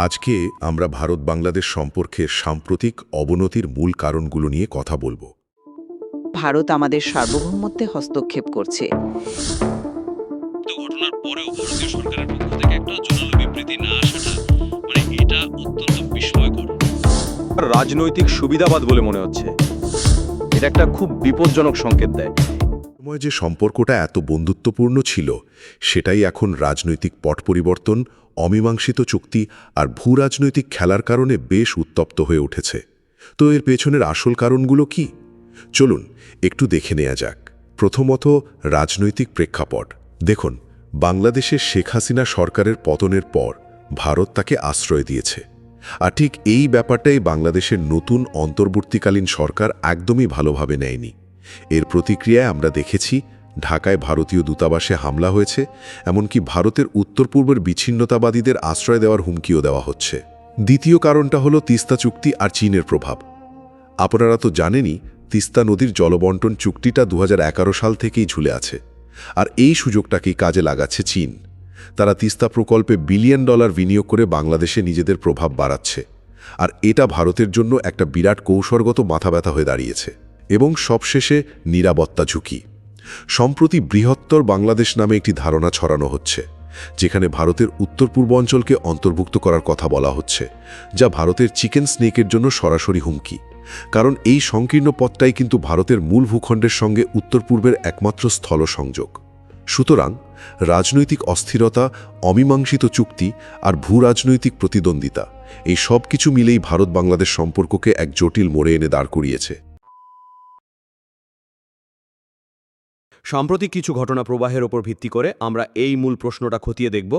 আজকে আমরা ভারত বাংলাদেশ সম্পর্কে সাম্প্রতিক অবনতির মূল কারণগুলো নিয়ে কথা বলব। ভারত আমাদের সার্বভৌমত্বে হস্তক্ষেপ করছে। ঘটনার পরেও ভারতীয় সরকারের পক্ষ থেকে একটা জোরালো বিবৃতি না আসাটা মানে এটা অত্যন্ত বিস্ময়কর। রাজনৈতিক সুবিধাবাদ বলে মনে হচ্ছে। এটা একটা খুব বিপজ্জনক সংকেত দেয়। সময় যে সম্পর্কটা এত বন্ধুত্বপূর্ণ ছিল সেটাই এখন রাজনৈতিক পট পরিবর্তন অমীমাংসিত চুক্তি আর ভূরাজনৈতিক খেলার কারণে বেশ উত্তপ্ত হয়ে উঠেছে। তো এর পেছনের আসল কারণগুলো কি? চলুন একটু দেখে নেওয়া যাক। প্রথমত রাজনৈতিক প্রেক্ষাপট। দেখুন বাংলাদেশের শেখ হাসিনা সরকারের পতনের পর ভারত তাকে আশ্রয় দিয়েছে। আর ঠিক এই ব্যাপারটাই বাংলাদেশের নতুন অন্তর্বর্তীকালীন সরকার একদমই ভালোভাবে নেয়নি। এর প্রতিক্রিয়ায় আমরা দেখেছি ঢাকায় ভারতীয় দূতাবাসে হামলা হয়েছে, এমনকি ভারতের উত্তর পূর্বের বিচ্ছিন্নতাবাদীদের আশ্রয় দেওয়ার হুমকিও দেওয়া হচ্ছে। দ্বিতীয় কারণটা হলো তিস্তা চুক্তি আর চীনের প্রভাব। আপনারা তো জানেনই, তিস্তা নদীর জলবন্টন চুক্তিটা দু হাজার এগারো সাল থেকেই ঝুলে আছে, আর এই সুযোগটাকেই কাজে লাগাচ্ছে চীন। তারা তিস্তা প্রকল্পে বিলিয়ন ডলার বিনিয়োগ করে বাংলাদেশে নিজেদের প্রভাব বাড়াচ্ছে, আর এটা ভারতের জন্য একটা বিরাট কৌশলগত মাথা ব্যথা হয়ে দাঁড়িয়েছে, এবং সবশেষে নিরাপত্তা ঝুঁকি। সম্প্রতি বৃহত্তর বাংলাদেশ নামে একটি ধারণা ছড়ানো হচ্ছে, যেখানে ভারতের উত্তর পূর্ব অঞ্চলকে অন্তর্ভুক্ত করার কথা বলা হচ্ছে, যা ভারতের চিকেন স্নেকের জন্য সরাসরি হুমকি। কারণ এই সংকীর্ণ পথটাই কিন্তু ভারতের মূল ভূখণ্ডের সঙ্গে উত্তর পূর্বের একমাত্র স্থল সংযোগ। সুতরাং, রাজনৈতিক অস্থিরতা, অমীমাংসিত চুক্তি আর ভূরাজনৈতিক প্রতিদ্বন্দ্বিতা, এই সব কিছু মিলেই ভারত বাংলাদেশ সম্পর্ককে এক জটিল মোড়ে এনে দাঁড় করিয়েছে। সাম্প্রতিক কিছু ঘটনা প্রবাহের ওপর ভিত্তি করে আমরা এই মূল প্রশ্নটা খতিয়ে দেখব।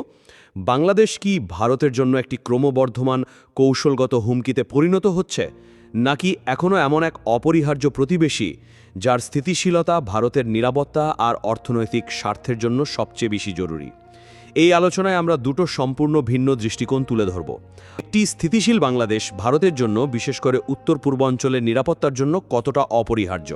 বাংলাদেশ কি ভারতের জন্য একটি ক্রমবর্ধমান কৌশলগত হুমকিতে পরিণত হচ্ছে? নাকি এখনও এমন এক অপরিহার্য প্রতিবেশী, যার স্থিতিশীলতা ভারতের নিরাপত্তা আর অর্থনৈতিক স্বার্থের জন্য সবচেয়ে বেশি জরুরি? এই আলোচনায় আমরা দুটো সম্পূর্ণ ভিন্ন দৃষ্টিকোণ তুলে ধরব। একটি স্থিতিশীল বাংলাদেশ ভারতের জন্য, বিশেষ করে উত্তর পূর্বাঞ্চলের নিরাপত্তার জন্য কতটা অপরিহার্য?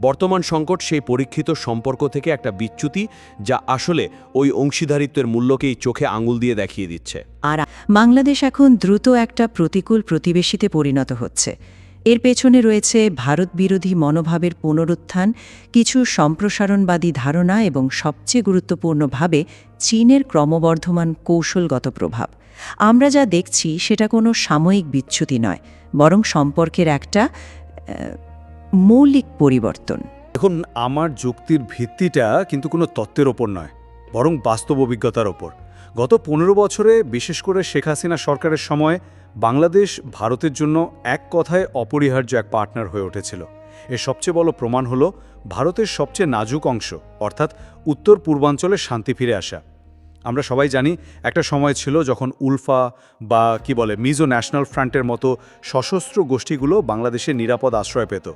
বর্তমান সংকট সেই পরীক্ষিত সম্পর্ক থেকে একটা বিচ্যুতি যা আসলে ওই অংশীদারিত্বের মূল্যকেই চোখে আঙুল দিয়ে দেখিয়ে দিচ্ছে। আর বাংলাদেশ এখন দ্রুত একটা প্রতিকূল প্রতিবেশীতে পরিণত হচ্ছে। এর পেছনে রয়েছে ভারত বিরোধী মনোভাবের পুনরুত্থান, কিছু সম্প্রসারণবাদী ধারণা এবং সবচেয়ে গুরুত্বপূর্ণভাবে চীনের ক্রমবর্ধমান কৌশলগত প্রভাব। আমরা যা দেখছি সেটা কোনো সাময়িক বিচ্যুতি নয়, বরং সম্পর্কের একটা মৌলিক পরিবর্তন। দেখুন, আমার যুক্তির ভিত্তিটা কিন্তু কোনো তত্ত্বের ওপর নয়, বরং বাস্তব অভিজ্ঞতার ওপর। গত পনেরো বছরে, বিশেষ করে শেখ হাসিনা সরকারের সময়, বাংলাদেশ ভারতের জন্য এক কথায় অপরিহার্য এক পার্টনার হয়ে উঠেছিল। এর সবচেয়ে বড় প্রমাণ হল, ভারতের সবচেয়ে নাজুক অংশ, অর্থাৎ উত্তর পূর্বাঞ্চলে শান্তি ফিরে আসা। আমরা সবাই জানি একটা সময় ছিল যখন উলফা বা কি বলে মিজো ন্যাশনাল ফ্রন্টের মতো সশস্ত্র গোষ্ঠীগুলো বাংলাদেশে নিরাপদ আশ্রয় পেত।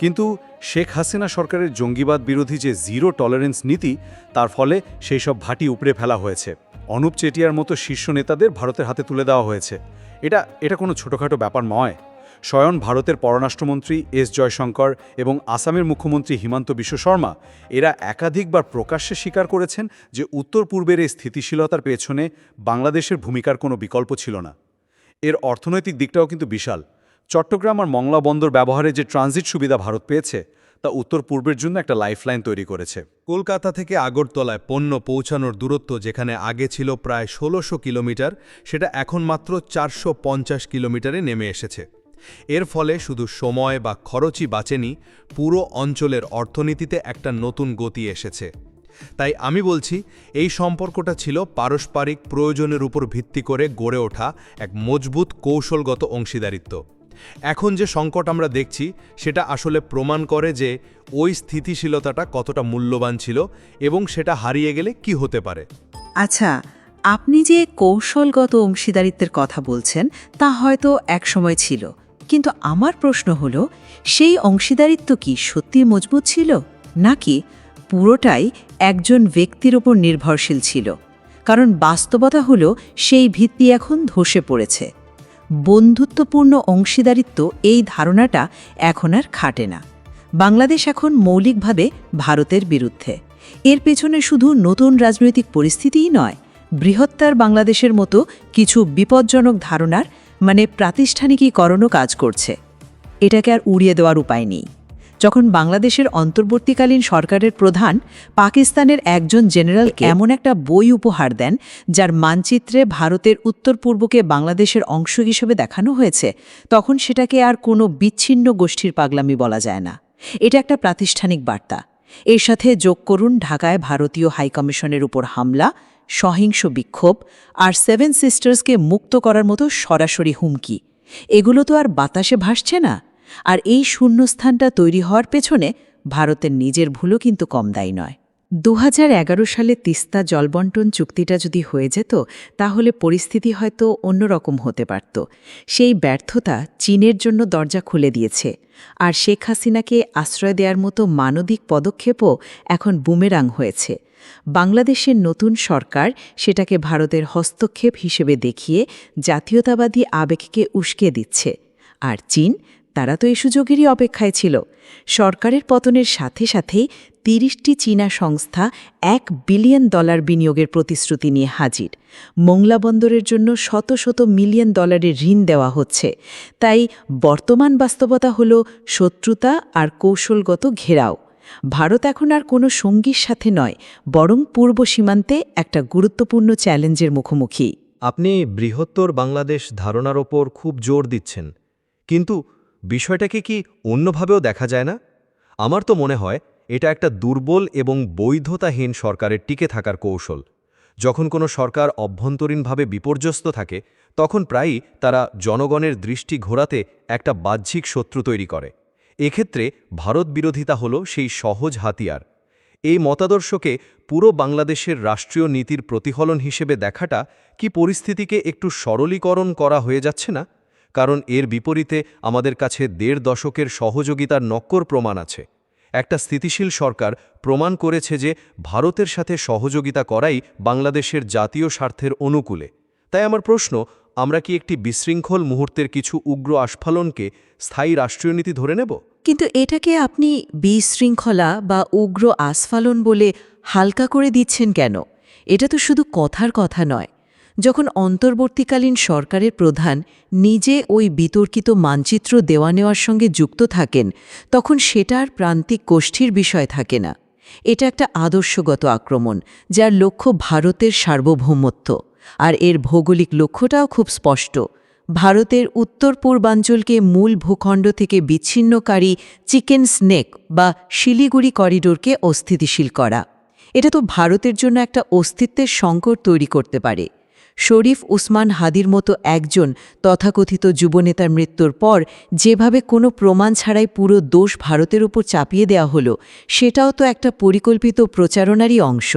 কিন্তু শেখ হাসিনা সরকারের জঙ্গিবাদ বিরোধী যে জিরো টলারেন্স নীতি, তার ফলে সেই সব ভাটি উপড়ে ফেলা হয়েছে। অনুপ চেটিয়ার মতো শীর্ষ নেতাদের ভারতের হাতে তুলে দেওয়া হয়েছে। এটা এটা কোনো ছোটোখাটো ব্যাপার নয়। স্বয়ং ভারতের পররাষ্ট্রমন্ত্রী এস জয়শঙ্কর এবং আসামের মুখ্যমন্ত্রী হিমন্ত বিশ্ব শর্মা। এরা একাধিকবার প্রকাশ্যে স্বীকার করেছেন যে উত্তর পূর্বের এই স্থিতিশীলতার পেছনে বাংলাদেশের ভূমিকার কোনো বিকল্প ছিল না। এর অর্থনৈতিক দিকটাও কিন্তু বিশাল। চট্টগ্রাম আর মংলা বন্দর ব্যবহারে যে ট্রানজিট সুবিধা ভারত পেয়েছে, তা উত্তর পূর্বের জন্য একটা লাইফলাইন তৈরি করেছে। কলকাতা থেকে আগরতলায় পণ্য পৌঁছানোর দূরত্ব যেখানে আগে ছিল প্রায় ষোলোশো কিলোমিটার, সেটা এখন মাত্র চারশো পঞ্চাশ কিলোমিটারে নেমে এসেছে। এর ফলে শুধু সময় বা খরচই বাঁচেনি, পুরো অঞ্চলের অর্থনীতিতে একটা নতুন গতি এসেছে। তাই আমি বলছি, এই সম্পর্কটা ছিল পারস্পরিক প্রয়োজনের উপর ভিত্তি করে গড়ে ওঠা এক মজবুত কৌশলগত অংশীদারিত্ব। এখন যে সংকট আমরা দেখছি, সেটা আসলে প্রমাণ করে যে ওই স্থিতিশীলতাটা কতটা মূল্যবান ছিল এবং সেটা হারিয়ে গেলে কি হতে পারে। আচ্ছা আপনি যে কৌশলগত অংশীদারিত্বের কথা বলছেন, তা হয়তো একসময় ছিল। কিন্তু আমার প্রশ্ন হলো, সেই অংশীদারিত্ব কি সত্যি মজবুত ছিল? নাকি পুরোটাই একজন ব্যক্তির ওপর নির্ভরশীল ছিল? কারণ বাস্তবতা হলো, সেই ভিত্তি এখন ধসে পড়েছে। বন্ধুত্বপূর্ণ অংশীদারিত্ব এই ধারণাটা এখন আর খাটে না। বাংলাদেশ এখন মৌলিকভাবে ভারতের বিরুদ্ধে। এর পেছনে শুধু নতুন রাজনৈতিক পরিস্থিতিই নয়, বৃহত্তর বাংলাদেশের মতো কিছু বিপজ্জনক ধারণার মানে প্রাতিষ্ঠানিকীকরণও কাজ করছে। এটাকে আর উড়িয়ে দেওয়ার উপায় নেই। যখন বাংলাদেশের অন্তর্বর্তীকালীন সরকারের প্রধান পাকিস্তানের একজন জেনারেলকে এমন একটা বই উপহার দেন, যার মানচিত্রে ভারতের উত্তর পূর্বকে বাংলাদেশের অংশ হিসেবে দেখানো হয়েছে, তখন সেটাকে আর কোনো বিচ্ছিন্ন গোষ্ঠীর পাগলামি বলা যায় না। এটা একটা প্রাতিষ্ঠানিক বার্তা। এর সাথে যোগ করুন ঢাকায় ভারতীয় হাইকমিশনের উপর হামলা সহিংস বিক্ষোভ আর সেভেন সিস্টার্সকে মুক্ত করার মতো সরাসরি হুমকি। এগুলো তো আর বাতাসে ভাসছে না। আর এই শূন্যস্থানটা তৈরি হওয়ার পেছনে ভারতের নিজের ভুলও কিন্তু কম দায়ী নয়। দু সালে তিস্তা জলবন্টন চুক্তিটা যদি হয়ে যেত, তাহলে পরিস্থিতি হয়তো অন্যরকম হতে পারত। সেই ব্যর্থতা চীনের জন্য দরজা খুলে দিয়েছে। আর শেখ হাসিনাকে আশ্রয় দেওয়ার মতো মানবিক পদক্ষেপও এখন বুমেরাং হয়েছে। বাংলাদেশের নতুন সরকার সেটাকে ভারতের হস্তক্ষেপ হিসেবে দেখিয়ে জাতীয়তাবাদী আবেগকে উস্কে দিচ্ছে। আর চীন, তারা তো এই সুযোগেরই অপেক্ষায় ছিল। সরকারের পতনের সাথে সাথেই তিরিশটি চীনা সংস্থা এক বিলিয়ন ডলার বিনিয়োগের প্রতিশ্রুতি নিয়ে হাজির। মোংলা বন্দরের জন্য শত শত মিলিয়ন ডলারের ঋণ দেওয়া হচ্ছে। তাই বর্তমান বাস্তবতা হল শত্রুতা আর কৌশলগত ঘেরাও। ভারত এখন আর কোনো সঙ্গীর সাথে নয়, বরং পূর্ব সীমান্তে একটা গুরুত্বপূর্ণ চ্যালেঞ্জের মুখোমুখি। আপনি বৃহত্তর বাংলাদেশ ধারণার ওপর খুব জোর দিচ্ছেন, কিন্তু বিষয়টাকে কি অন্যভাবেও দেখা যায় না? আমার তো মনে হয় এটা একটা দুর্বল এবং বৈধতাহীন সরকারের টিকে থাকার কৌশল। যখন কোনো সরকার অভ্যন্তরীণভাবে বিপর্যস্ত থাকে, তখন প্রায়ই তারা জনগণের দৃষ্টি ঘোরাতে একটা বাহ্যিক শত্রু তৈরি করে। এক্ষেত্রে ভারত বিরোধিতা হল সেই সহজ হাতিয়ার। এই মতাদর্শকে পুরো বাংলাদেশের রাষ্ট্রীয় নীতির প্রতিফলন হিসেবে দেখাটা কি পরিস্থিতিকে একটু সরলীকরণ করা হয়ে যাচ্ছে না? কারণ এর বিপরীতে আমাদের কাছে দেড় দশকের সহযোগিতার নক্কর প্রমাণ আছে। একটা স্থিতিশীল সরকার প্রমাণ করেছে যে ভারতের সাথে সহযোগিতা করাই বাংলাদেশের জাতীয় স্বার্থের অনুকূলে। তাই আমার প্রশ্ন আমরা কি একটি বিশৃঙ্খল মুহূর্তের কিছু উগ্র আস্ফালনকে স্থায়ী রাষ্ট্রীয় নীতি ধরে নেব? কিন্তু এটাকে আপনি বিশৃঙ্খলা বা উগ্র আস্ফালন বলে হালকা করে দিচ্ছেন কেন? এটা তো শুধু কথার কথা নয়। যখন অন্তর্বর্তীকালীন সরকারের প্রধান নিজে ওই বিতর্কিত মানচিত্র দেওয়া নেওয়ার সঙ্গে যুক্ত থাকেন, তখন সেটার প্রান্তিক গোষ্ঠীর বিষয় থাকে না। এটা একটা আদর্শগত আক্রমণ, যার লক্ষ্য ভারতের সার্বভৌমত্ব। আর এর ভৌগোলিক লক্ষ্যটাও খুব স্পষ্ট। ভারতের উত্তর পূর্বাঞ্চলকে মূল ভূখণ্ড থেকে বিচ্ছিন্নকারী চিকেন স্নেক বা শিলিগুড়ি করিডোরকে অস্থিতিশীল করা। এটা তো ভারতের জন্য একটা অস্তিত্বের সংকট তৈরি করতে পারে। শরীফ উসমান হাদির মতো একজন তথাকথিত যুবনেতার মৃত্যুর পর যেভাবে কোনো প্রমাণ ছাড়াই পুরো দোষ ভারতের উপর চাপিয়ে দেওয়া হলো, সেটাও তো একটা পরিকল্পিত প্রচারণারই অংশ।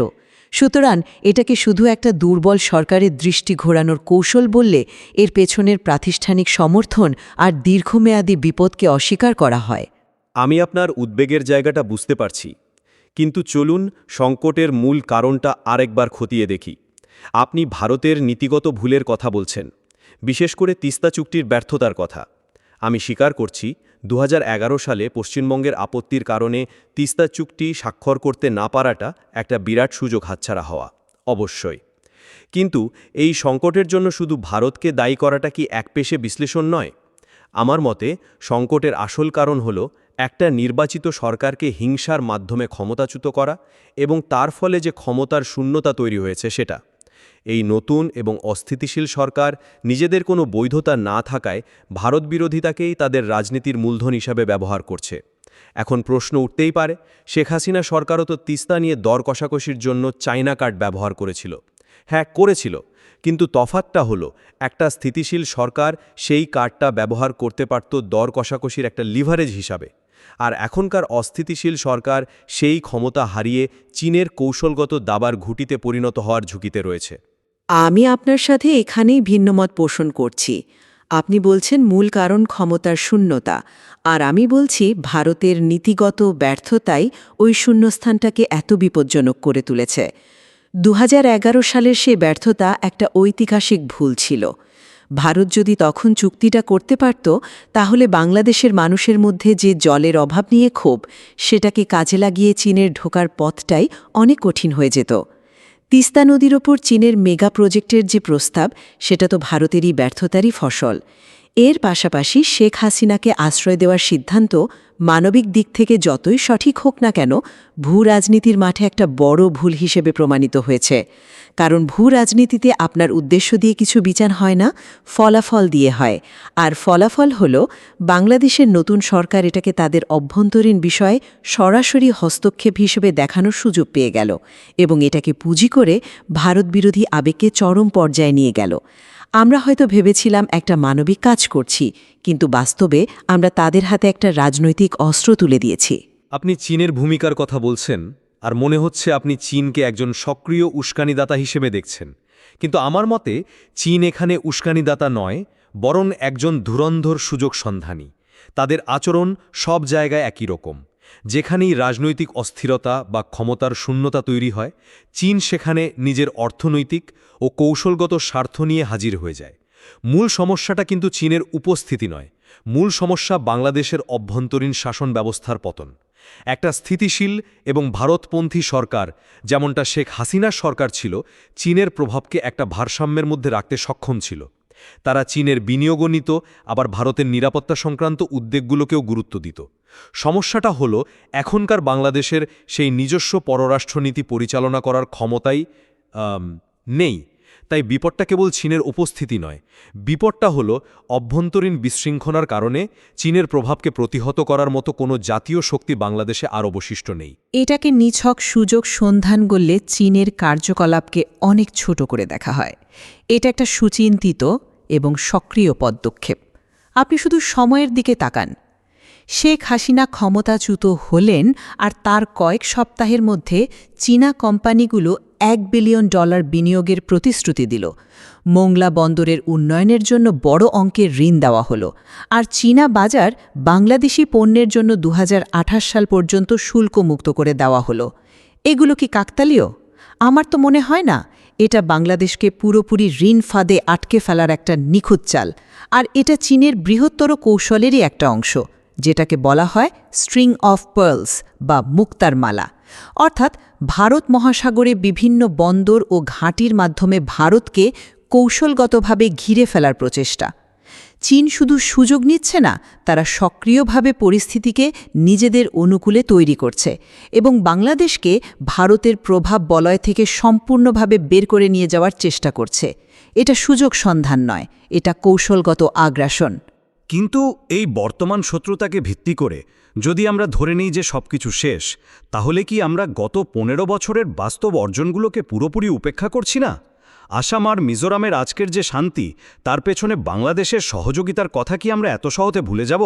সুতরাং এটাকে শুধু একটা দুর্বল সরকারের দৃষ্টি ঘোরানোর কৌশল বললে এর পেছনের প্রাতিষ্ঠানিক সমর্থন আর দীর্ঘমেয়াদী বিপদকে অস্বীকার করা হয়। আমি আপনার উদ্বেগের জায়গাটা বুঝতে পারছি। কিন্তু চলুন সংকটের মূল কারণটা আরেকবার খতিয়ে দেখি। আপনি ভারতের নীতিগত ভুলের কথা বলছেন। বিশেষ করে তিস্তা চুক্তির ব্যর্থতার কথা। আমি স্বীকার করছি দু হাজার এগারো সালে পশ্চিমবঙ্গের আপত্তির কারণে তিস্তা চুক্তি স্বাক্ষর করতে না পারাটা একটা বিরাট সুযোগ হাতছাড়া হওয়া, অবশ্যই। কিন্তু এই সংকটের জন্য শুধু ভারতকে দায়ী করাটা কি একপেশে বিশ্লেষণ নয়? আমার মতে সংকটের আসল কারণ হল একটা নির্বাচিত সরকারকে হিংসার মাধ্যমে ক্ষমতাচ্যুত করা এবং তার ফলে যে ক্ষমতার শূন্যতা তৈরি হয়েছে সেটা। এই নতুন এবং অস্থিতিশীল সরকার নিজেদের কোনো বৈধতা না থাকায় ভারত বিরোধিতাকেই তাদের রাজনীতির মূলধন হিসাবে ব্যবহার করছে। এখন প্রশ্ন উঠতেই পারে, শেখ হাসিনা সরকারও তো তিস্তা নিয়ে দর কষাকষির জন্য চাইনা কার্ড ব্যবহার করেছিল। হ্যাঁ করেছিল, কিন্তু তফাতটা হলো, একটা স্থিতিশীল সরকার সেই কার্ডটা ব্যবহার করতে পারত দর কষাকষির একটা লিভারেজ হিসাবে। আর এখনকার অস্থিতিশীল সরকার সেই ক্ষমতা হারিয়ে চীনের কৌশলগত দাবার ঘুটিতে পরিণত হওয়ার ঝুঁকিতে রয়েছে। আমি আপনার সাথে এখানেই ভিন্নমত পোষণ করছি। আপনি বলছেন মূল কারণ ক্ষমতার শূন্যতা। আর আমি বলছি ভারতের নীতিগত ব্যর্থতাই ওই শূন্যস্থানটাকে এত বিপজ্জনক করে তুলেছে। দু হাজার এগারো সালের সে ব্যর্থতা একটা ঐতিহাসিক ভুল ছিল। ভারত যদি তখন চুক্তিটা করতে পারত, তাহলে বাংলাদেশের মানুষের মধ্যে যে জলের অভাব নিয়ে ক্ষোভ, সেটাকে কাজে লাগিয়ে চীনের ঢোকার পথটাই অনেক কঠিন হয়ে যেত। তিস্তা নদীর ওপর চীনের মেগা প্রজেক্টের যে প্রস্তাব সেটা তো ভারতেরই ব্যর্থতারই ফসল। এর পাশাপাশি শেখ হাসিনাকে আশ্রয় দেওয়ার সিদ্ধান্ত মানবিক দিক থেকে যতই সঠিক হোক না কেন ভূ রাজনীতির মাঠে একটা বড় ভুল হিসেবে প্রমাণিত হয়েছে। কারণ ভূ রাজনীতিতে আপনার উদ্দেশ্য দিয়ে কিছু বিচার হয় না, ফলাফল দিয়ে হয়। আর ফলাফল হল, বাংলাদেশের নতুন সরকার এটাকে তাদের অভ্যন্তরীণ বিষয়ে সরাসরি হস্তক্ষেপ হিসেবে দেখানোর সুযোগ পেয়ে গেল এবং এটাকে পুঁজি করে ভারত বিরোধী আবেগকে চরম পর্যায়ে নিয়ে গেল। আমরা হয়তো ভেবেছিলাম একটা মানবিক কাজ করছি, কিন্তু বাস্তবে আমরা তাদের হাতে একটা রাজনৈতিক অস্ত্র তুলে দিয়েছি। আপনি চীনের ভূমিকার কথা বলছেন, আর মনে হচ্ছে আপনি চীনকে একজন সক্রিয় উস্কানিদাতা হিসেবে দেখছেন। কিন্তু আমার মতে, চীন এখানে উস্কানিদাতা নয়, বরং একজন ধুরন্ধর সুযোগ সন্ধানী। তাদের আচরণ সব জায়গায় একই রকম। যেখানেই রাজনৈতিক অস্থিরতা বা ক্ষমতার শূন্যতা তৈরি হয়, চীন সেখানে নিজের অর্থনৈতিক ও কৌশলগত স্বার্থ নিয়ে হাজির হয়ে যায়। মূল সমস্যাটা কিন্তু চীনের উপস্থিতি নয়। মূল সমস্যা বাংলাদেশের অভ্যন্তরীণ শাসন ব্যবস্থার পতন। একটা স্থিতিশীল এবং ভারতপন্থী সরকার, যেমনটা শেখ হাসিনার সরকার ছিল, চীনের প্রভাবকে একটা ভারসাম্যের মধ্যে রাখতে সক্ষম ছিল। তারা চীনের বিনিয়োগ নিত, আবার ভারতের নিরাপত্তা সংক্রান্ত উদ্বেগগুলোকেও গুরুত্ব দিত। সমস্যাটা হল, এখনকার বাংলাদেশের সেই নিজস্ব পররাষ্ট্রনীতি পরিচালনা করার ক্ষমতাই নেই। তাই বিপদটা কেবল চীনের উপস্থিতি নয়। বিপদটা হল অভ্যন্তরীণ বিশৃঙ্খলার কারণে চীনের প্রভাবকে প্রতিহত করার মতো কোনো জাতীয় শক্তি বাংলাদেশে আর অবশিষ্ট নেই। এটাকে নিছক সুযোগ সন্ধান করলে চীনের কার্যকলাপকে অনেক ছোট করে দেখা হয়। এটা একটা সুচিন্তিত এবং সক্রিয় পদক্ষেপ। আপনি শুধু সময়ের দিকে তাকান। শেখ হাসিনা ক্ষমতাচ্যুত হলেন আর তার কয়েক সপ্তাহের মধ্যে চীনা কোম্পানিগুলো এক বিলিয়ন ডলার বিনিয়োগের প্রতিশ্রুতি দিল। মোংলা বন্দরের উন্নয়নের জন্য বড় অঙ্কের ঋণ দেওয়া হলো আর চীনা বাজার বাংলাদেশি পণ্যের জন্য দু হাজার আঠাশ সাল পর্যন্ত শুল্ক মুক্ত করে দেওয়া হলো। এগুলো কি কাকতালীয়? আমার তো মনে হয় না। এটা বাংলাদেশকে পুরোপুরি ঋণ ফাঁদে আটকে ফেলার একটা নিখুঁত চাল। আর এটা চীনের বৃহত্তর কৌশলেরই একটা অংশ, যেটাকে বলা হয় স্ট্রিং অফ পার্লস বা মুক্তার মালা। অর্থাৎ ভারত মহাসাগরে বিভিন্ন বন্দর ও ঘাঁটির মাধ্যমে ভারতকে কৌশলগতভাবে ঘিরে ফেলার প্রচেষ্টা। চীন শুধু সুযোগ নিচ্ছে না, তারা সক্রিয়ভাবে পরিস্থিতিকে নিজেদের অনুকূলে তৈরি করছে এবং বাংলাদেশকে ভারতের প্রভাব বলয় থেকে সম্পূর্ণভাবে বের করে নিয়ে যাওয়ার চেষ্টা করছে। এটা সুযোগ সন্ধান নয়, এটা কৌশলগত আগ্রাসন। কিন্তু এই বর্তমান শত্রুতাকে ভিত্তি করে যদি আমরা ধরে নিই যে সবকিছু শেষ, তাহলে কি আমরা গত পনেরো বছরের বাস্তব অর্জনগুলোকে পুরোপুরি উপেক্ষা করছি না? আসাম আর মিজোরামের আজকের যে শান্তি, তার পেছনে বাংলাদেশের সহযোগিতার কথা কি আমরা এত সহজে ভুলে যাব?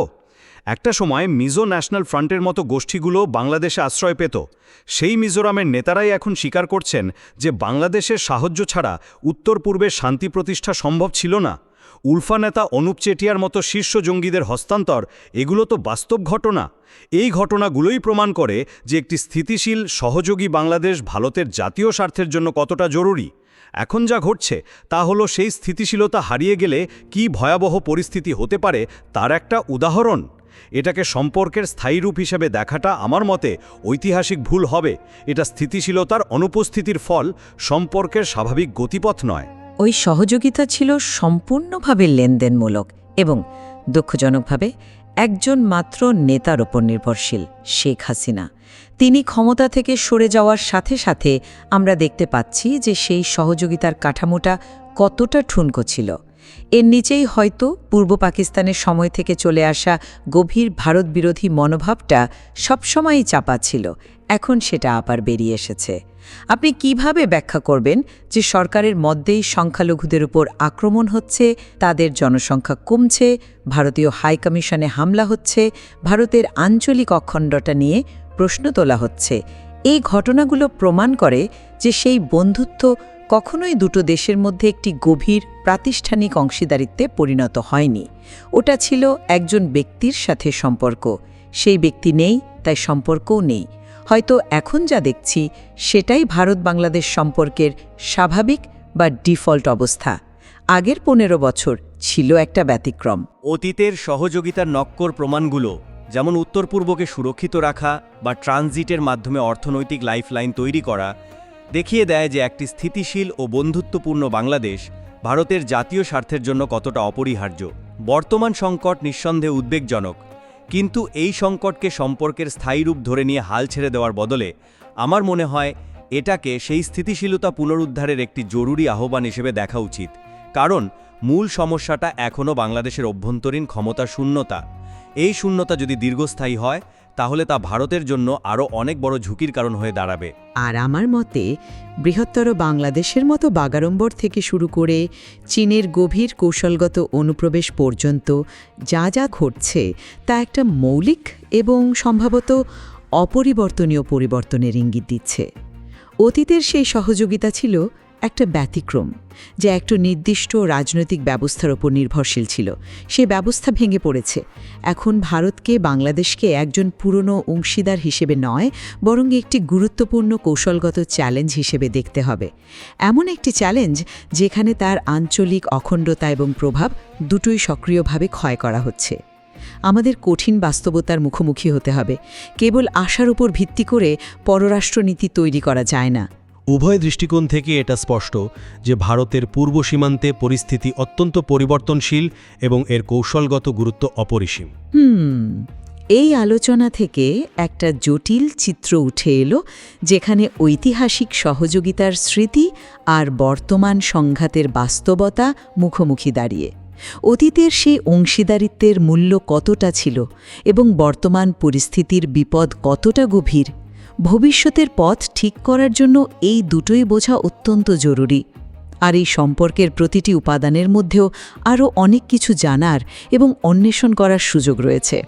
একটা সময় মিজো ন্যাশনাল ফ্রন্টের মতো গোষ্ঠীগুলো বাংলাদেশে আশ্রয় পেত। সেই মিজোরামের নেতারাই এখন স্বীকার করছেন যে বাংলাদেশের সাহায্য ছাড়া উত্তর পূর্বে শান্তি প্রতিষ্ঠা সম্ভব ছিল না। উলফা নেতা অনুপ চেটিয়ার মতো শীর্ষ জঙ্গিদের হস্তান্তর, এগুলো তো বাস্তব ঘটনা। এই ঘটনাগুলোই প্রমাণ করে যে একটি স্থিতিশীল, সহযোগী বাংলাদেশ ভারতের জাতীয় স্বার্থের জন্য কতটা জরুরি। এখন যা ঘটছে, তা হলো সেই স্থিতিশীলতা হারিয়ে গেলে কি ভয়াবহ পরিস্থিতি হতে পারে তার একটা উদাহরণ। এটাকে সম্পর্কের স্থায়ী রূপ হিসেবে দেখাটা আমার মতে ঐতিহাসিক ভুল হবে। এটা স্থিতিশীলতার অনুপস্থিতির ফল, সম্পর্কের স্বাভাবিক গতিপথ নয়। ওই সহযোগিতা ছিল সম্পূর্ণভাবে লেনদেনমূলক এবং দুঃখজনকভাবে একজন মাত্র নেতার ওপর নির্ভরশীল, শেখ হাসিনা। তিনি ক্ষমতা থেকে সরে যাওয়ার সাথে সাথে আমরা দেখতে পাচ্ছি যে সেই সহযোগিতার কাঠামোটা কতটা ঠুনকো ছিল। এর নিচেই হয়তো পূর্ব পাকিস্তানের সময় থেকে চলে আসা গভীর ভারত বিরোধী মনোভাবটা সবসময়ই চাপা ছিল। এখন সেটা আবার বেরিয়ে এসেছে। আপনি কীভাবে ব্যাখ্যা করবেন যে সরকারের মধ্যেই সংখ্যালঘুদের উপর আক্রমণ হচ্ছে, তাদের জনসংখ্যা কমছে, ভারতীয় হাই কমিশনে হামলা হচ্ছে, ভারতের আঞ্চলিক অখণ্ডটা নিয়ে প্রশ্ন তোলা হচ্ছে, এই ঘটনাগুলো প্রমাণ করে যে সেই বন্ধুত্ব কখনোই দুটো দেশের মধ্যে একটি গভীর প্রাতিষ্ঠানিক অংশীদারিত্বে পরিণত হয়নি। ওটা ছিল একজন ব্যক্তির সাথে সম্পর্ক। সেই ব্যক্তি নেই, তাই সম্পর্কও নেই। হয়তো এখন যা দেখছি, সেটাই ভারত বাংলাদেশ সম্পর্কের স্বাভাবিক বা ডিফল্ট অবস্থা। আগের পনেরো বছর ছিল একটা ব্যতিক্রম। অতীতের সহযোগিতার নক্কর প্রমাণগুলো যেমন উত্তর পূর্বকে সুরক্ষিত রাখা বা ট্রানজিটের মাধ্যমে অর্থনৈতিক লাইফলাইন তৈরি করা, দেখিয়ে দেয় যে একটি স্থিতিশীল ও বন্ধুত্বপূর্ণ বাংলাদেশ ভারতের জাতীয় স্বার্থের জন্য কতটা অপরিহার্য। বর্তমান সংকট নিঃসন্দেহে উদ্বেগজনক, কিন্তু এই সংকটকে সম্পর্কের স্থায়ী রূপ ধরে নিয়ে হাল ছেড়ে দেওয়ার বদলে আমার মনে হয় এটাকে সেই স্থিতিশীলতা পুনরুদ্ধারের একটি জরুরি আহ্বান হিসেবে দেখা উচিত। কারণ মূল সমস্যাটা এখনও বাংলাদেশের অভ্যন্তরীণ ক্ষমতা শূন্যতা। এই শূন্যতা যদি দীর্ঘস্থায়ী হয়, তাহলে তা ভারতের জন্য আরও অনেক বড় ঝুঁকির কারণ হয়ে দাঁড়াবে। আর আমার মতে, বৃহত্তর বাংলাদেশের মতো বাগাড়ম্বর থেকে শুরু করে চীনের গভীর কৌশলগত অনুপ্রবেশ পর্যন্ত যা যা ঘটছে, তা একটা মৌলিক এবং সম্ভবত অপরিবর্তনীয় পরিবর্তনের ইঙ্গিত দিচ্ছে। অতীতের সেই সহযোগিতা ছিল একটা ব্যতিক্রম, যা একটা নির্দিষ্ট রাজনৈতিক ব্যবস্থার ওপর নির্ভরশীল ছিল। সে ব্যবস্থা ভেঙে পড়েছে। এখন ভারতকে বাংলাদেশকে একজন পুরনো অংশীদার হিসেবে নয়, বরং একটি গুরুত্বপূর্ণ কৌশলগত চ্যালেঞ্জ হিসেবে দেখতে হবে। এমন একটি চ্যালেঞ্জ যেখানে তার আঞ্চলিক অখণ্ডতা এবং প্রভাব দুটোই সক্রিয়ভাবে ক্ষয় করা হচ্ছে। আমাদের কঠিন বাস্তবতার মুখোমুখি হতে হবে। কেবল আশার উপর ভিত্তি করে পররাষ্ট্রনীতি তৈরি করা যায় না। উভয় দৃষ্টিকোণ থেকে এটা স্পষ্ট যে ভারতের পূর্ব সীমান্তে পরিস্থিতি অত্যন্ত পরিবর্তনশীল এবং এর কৌশলগত গুরুত্ব অপরিসীম। হুম, এই আলোচনা থেকে একটা জটিল চিত্র উঠে এলো যেখানে ঐতিহাসিক সহযোগিতার স্মৃতি আর বর্তমান সংঘাতের বাস্তবতা মুখোমুখি দাঁড়িয়ে। অতীতের সেই অংশীদারিত্বের মূল্য কতটা ছিল এবং বর্তমান পরিস্থিতির বিপদ কতটা গভীর ভবিষ্যতের পথ ঠিক করার জন্য এই দুটোই বোঝা অত্যন্ত জরুরি। আর এই সম্পর্কের প্রতিটি উপাদানের মধ্যেও আরও অনেক কিছু জানার এবং অন্বেষণ করার সুযোগ রয়েছে।